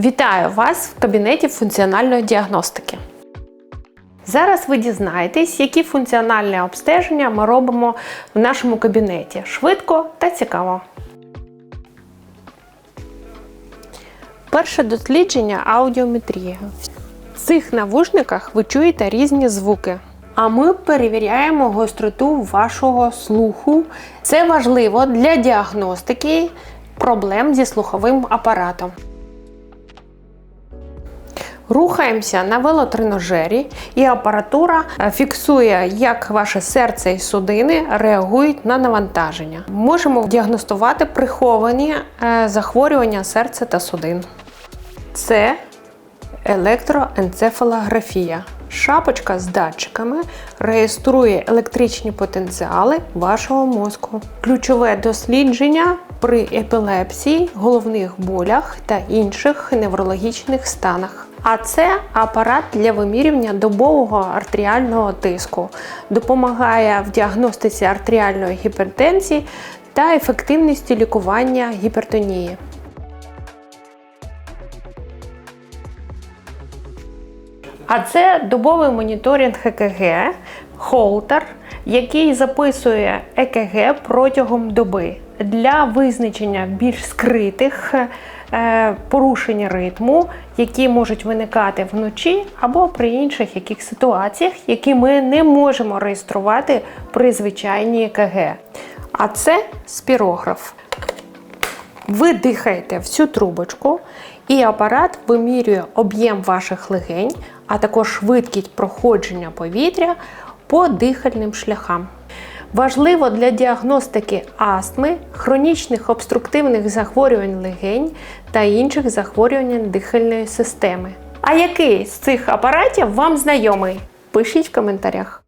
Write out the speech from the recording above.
Вітаю вас в кабінеті функціональної діагностики. Зараз ви дізнаєтесь, які функціональні обстеження ми робимо в нашому кабінеті швидко та цікаво. Перше дослідження аудіометрія. В цих навушниках ви чуєте різні звуки. А ми перевіряємо гостроту вашого слуху. Це важливо для діагностики проблем зі слуховим апаратом. Рухаємося на велотренажері, і апаратура е, фіксує, як ваше серце і судини реагують на навантаження. Можемо діагностувати приховані е, захворювання серця та судин. Це електроенцефалографія. Шапочка з датчиками реєструє електричні потенціали вашого мозку. Ключове дослідження при епілепсії, головних болях та інших неврологічних станах. А це апарат для вимірювання добового артеріального тиску, допомагає в діагностиці артеріальної гіпертензії та ефективності лікування гіпертонії. А це добовий моніторинг ЕКГ, холтер, який записує ЕКГ протягом доби для визначення більш скритих е, порушень ритму, які можуть виникати вночі або при інших яких ситуаціях, які ми не можемо реєструвати при звичайній ЕКГ. А це спірограф. Ви дихаєте в цю трубочку, і апарат вимірює об'єм ваших легень, а також швидкість проходження повітря по дихальним шляхам. Важливо для діагностики астми, хронічних обструктивних захворювань легень та інших захворювань дихальної системи. А який з цих апаратів вам знайомий? Пишіть в коментарях.